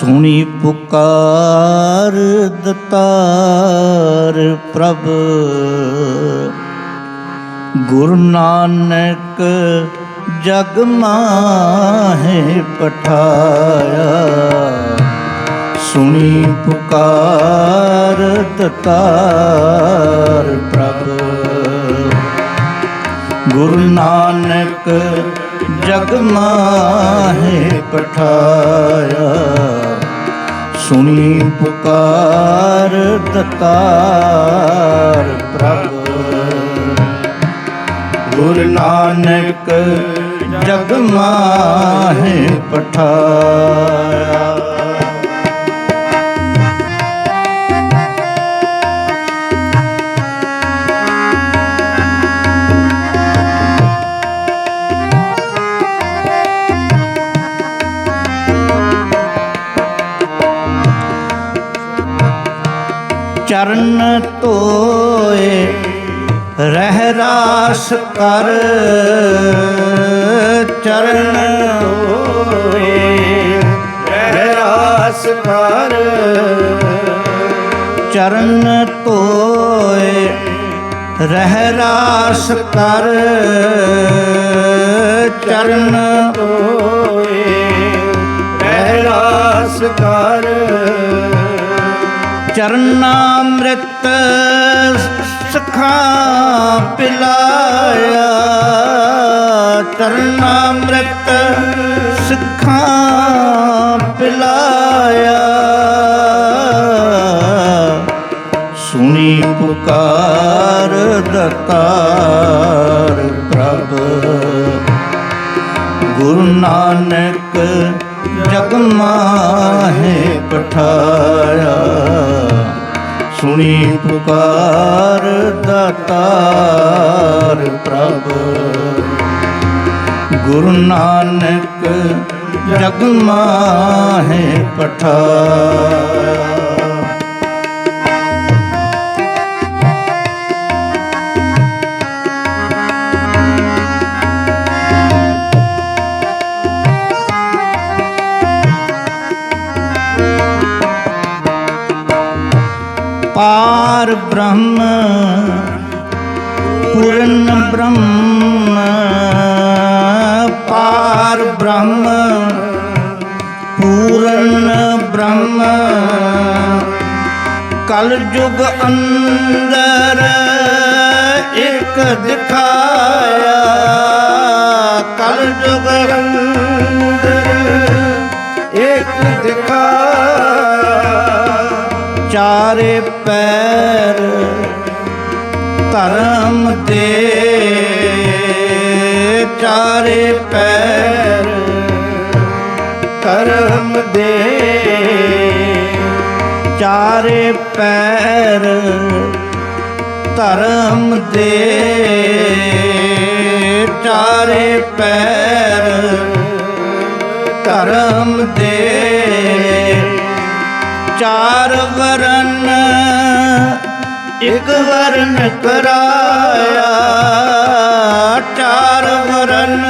ਸੁਣੀ ਪੁਕਾਰ ਦਤਾਰ ਪ੍ਰਭ। ਗੁਰੂ ਨਾਨਕ ਜਗ ਮਾਹੇ ਪਠਾਇਆ। ਸੁਣੀ ਪੁਕਾਰ ਦਤਾਰ ਪ੍ਰਭ। ਗੁਰੂ ਨਾਨਕ ਜਗ ਮਾਹੇ ਪਠਾਇਆ। ਸੁਣੀ ਪੁਕਾਰ ਦਤਾਰ ਪ੍ਰਭ। ਗੁਰੂ ਨਾਨਕ ਜਗ ਮਾਹੇ ਪਠਾਇਆ ਚਰਨ ਧੋਏ ਰਹਿ ਰਾਸ ਕਰ। ਚਰਨ ਧੋਏ ਰਹਿ ਰਾਸ ਕਰ। ਚਰਨ ਧੋਏ ਰਹਿ ਰਾਸ ਕਰ। ਚਰਨ ਧੋਏ ਰਹਿ ਰਾਸ ਕਰ। ਚਰਨਾਮ੍ਰਿਤ ਸਖਾ ਪਿਲਾਇਆ। ਚਰਨਾਮ੍ਰਿਤ ਸਖਾ ਪਿਲਾਇਆ। ਸੁਣੀ ਪੁਕਾਰ ਦਤਾਰ ਪ੍ਰਭ। ਗੁਰੂ ਨਾਨਕ ਜਗ ਮਾਹੇ ਪਠਾਇਆ। ਸੁਣੀ ਪੁਕਾਰ ਦਾਤਾਰ ਪ੍ਰਭ। ਗੁਰੂ ਨਾਨਕ ਜਗ ਮਾਹੇ ਪਠਾਇਆ। ਪਾਰ ਬ੍ਰਹਮ, ਪੂਰਨ ਬ੍ਰਹਮ ਪਾਰ ਬ੍ਰਹਮ, ਪੂਰਨ ਬ੍ਰਹਮ। ਕਲ ਯੁਗ ਅੰਦਰ ਇੱਕ ਦਿਖਾਇਆ ਕਲ ਯੁਗ ਅੰਦਰ ਇੱਕ ਦਿਖਾਇਆ। ਚਾਰੇ ਪੈਰ ਧਰਮ ਦੇ ਚਾਰੇ ਪੈਰ ਧਰਮ ਦੇ ਚਾਰੇ ਪੈਰ ਧਰਮ ਦੇ ਚਾਰੇ ਪੈਰ ਧਰਮ ਦੇ ਚਾਰ ਵਰਨ ਇੱਕ ਵਰਨ ਕਰਾਇਆ। ਚਾਰ ਵਰਨ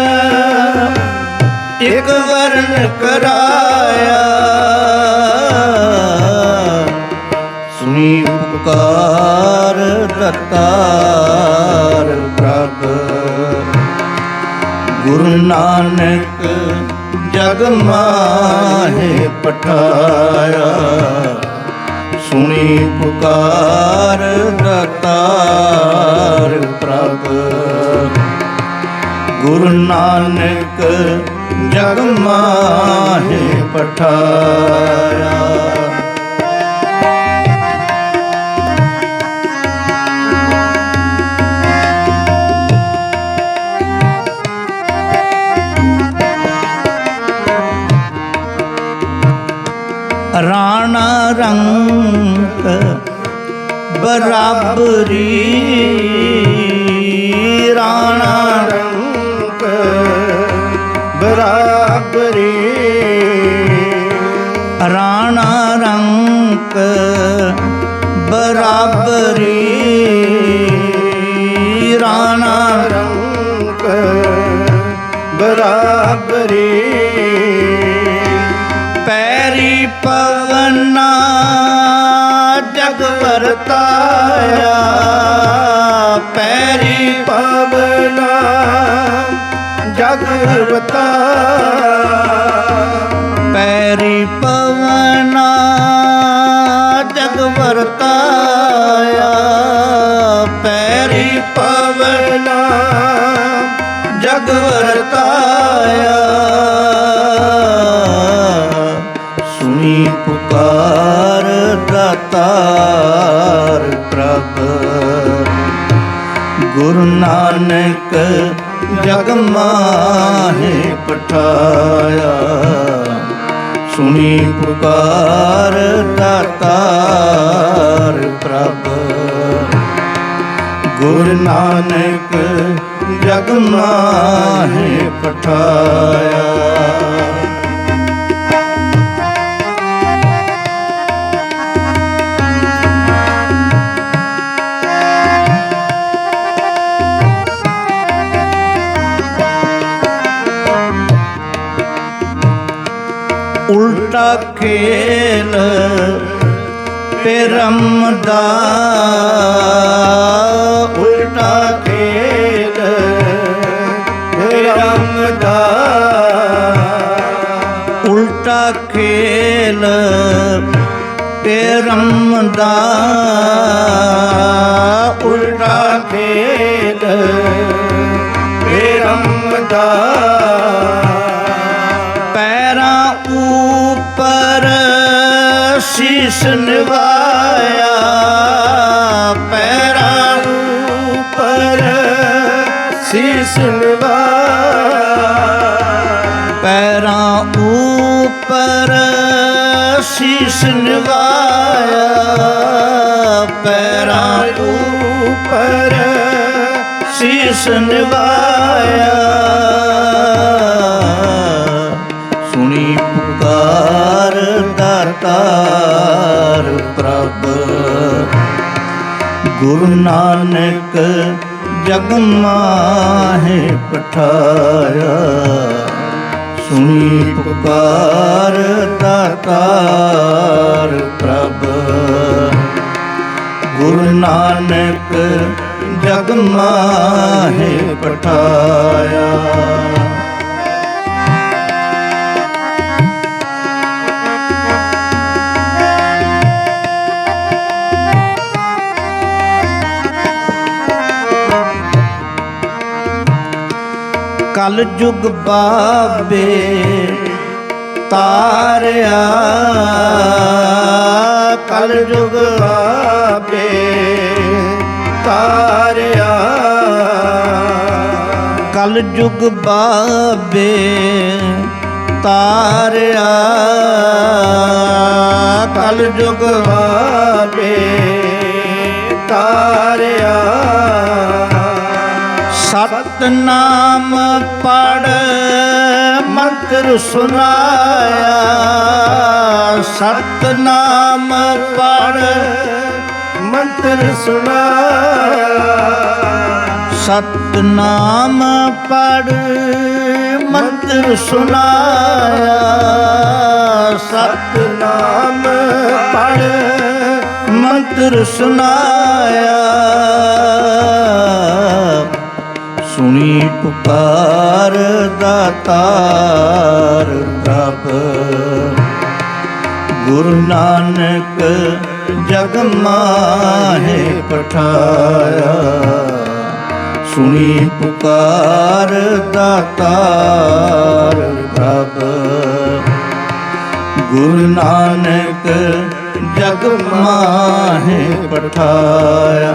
ਇੱਕ ਵਰਨ ਕਰਾਇਆ। ਸੁਣੀ ਪੁਕਾਰ ਦਤਾਰ ਪ੍ਰਭ। ਗੁਰੂ ਨਾਨਕ ਜਗ ਮਾਹੇ ਪਠਾਇਆ ਸੁਣੀ ਪੁਕਾਰ ਦਾਤਾਰ ਪ੍ਰਭ। ਗੁਰੂ ਨਾਨਕ ਜਗ ਮਾਹੇ ਪਠਾਇਆ ਬਰਾਬਰੀ ਰਾਣਾ ਰੰਗ ਬਰਾਬਰੀ ਰਾਣਾ ਰੰਗ ਬਰਾਬਰੀ ਰਾਣਾ ਰੰਗ ਬਰਾਬਰੀ ਪੈਰੀ ਪਵਨਾ ਜਗ ਵਰਤਾਇਆ ਪੈਰੀ ਪਵਨਾ ਜਗ ਵਰਤਾਇਆ ਪੈਰੀ ਪਵਨਾ ਜਗ ਵਰਤਾਇਆ ਗੁਰੂ ਨਾਨਕ ਜਗ ਮਾਹੇ ਪਠਾਇਆ। ਸੁਣੀ ਪੁਕਾਰ ਦਾਤਾਰ ਪ੍ਰਭ। ਗੁਰ ਨਾਨਕ ਜਗ ਮਾਹੇ ਪਠਾਇਆ। ਉਲਟਾ ਖੇਲ ਪਰਮ ਦਾ ਉਲਟਾ ਖੇਲ ਪਰਮ ਦਾ ਉਲਟਾ ਖੇਲ ਪਰਮ ਦਾ ਉਲਟਾ ਖੇਲ ਪਰਮ ਦਾ ਸ਼ੀਸ਼ ਨਿਵਾਇਆ, ਪੈਰਾਂ ਉੱਪਰ ਸੀਸ ਨਿਵਾਇਆ, ਪੈਰਾਂ ਉੱਪਰ ਸ਼ੀਸ਼ ਨਿਵਾਇਆ, ਪੈਰਾਂ ਉੱਪਰ ਸ਼ੀਸ਼ ਨਿਵਾਇਆ। ਸੁਣੀ ਪੁਕਾਰ ਦਾਤਾਰ ਗੁਰੂ ਨਾਨਕ ਜਗ ਮਾਹੇ ਪਠਾਇਆ। ਸੁਣੀ ਪੁਕਾਰ ਦਾਤਾਰ ਪ੍ਰਭ। ਗੁਰੂ ਨਾਨਕ ਜਗ ਮਾਹੇ ਪਠਾਇਆ। ਕਲ ਯੁਗ ਬਾਬੇ ਤਾਰਿਆ। ਕਲ ਯੁਗ ਬਾਬੇ ਤਾਰਿਆ। ਕਲ ਯੁਗ ਬਾਬੇ ਤਾਰਿਆ। ਕਲ ਯੁਗ ਬਾਬੇ ਤਾਰਿਆ। ਸਤਨਾਮ ਪੜ ਮੰਤਰ ਸੁਨਾਇਆ। ਸਤਨਾਮ ਪੜ ਮੰਤਰ ਸੁਨਾਇਆ। ਸਤਨਾਮ ਪੜ ਮੰਤਰ ਸੁਨਾਇਆ। ਸਤਨਾਮ ਪੜ ਮੰਤਰ ਸੁਨਾਇਆ। ਸੁਣੀ ਪੁਕਾਰ ਦਾਤਾਰ ਪ੍ਰਭ। ਗੁਰੂ ਨਾਨਕ ਜਗ ਮਾਹੇ ਪਠਾਇਆ। ਸੁਣੀ ਪੁਕਾਰ ਦਾਤਾਰ ਪ੍ਰਭ। ਗੁਰੂ ਨਾਨਕ ਜਗ ਮਾਹੇ ਪਠਾਇਆ।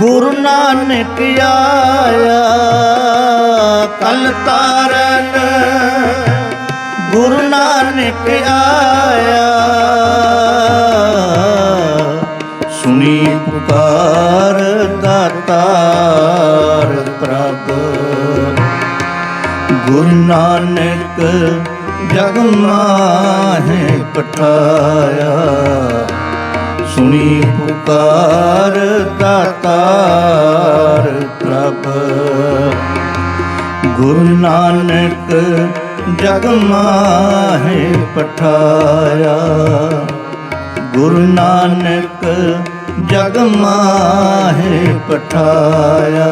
ਗੁਰੂ ਨਾਨਕ ਆਇਆ। ਕਲ ਤਾਰਨ ਗੁਰੂ ਨਾਨਕ ਆਇਆ। ਸੁਣੀ ਪੁਕਾਰ ਦਾਤਾਰ ਪ੍ਰਭ। ਗੁਰੂ ਨਾਨਕ ਜਗ ਮਾਹੇ ਪਠਾਇਆ। ਸੁਣੀ ਪੁਕਾਰ ਦਾਤਾਰ ਪ੍ਰਭ। ਗੁਰੂ ਨਾਨਕ ਜਗ ਮਾਹੇ ਪਠਾਇਆ। ਗੁਰੂ ਨਾਨਕ ਜਗ ਮਾਹੇ ਪਠਾਇਆ।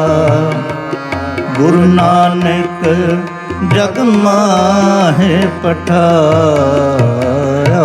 ਗੁਰੂ ਨਾਨਕ ਜਗ ਮਾਹੇ ਪਠਾਇਆ।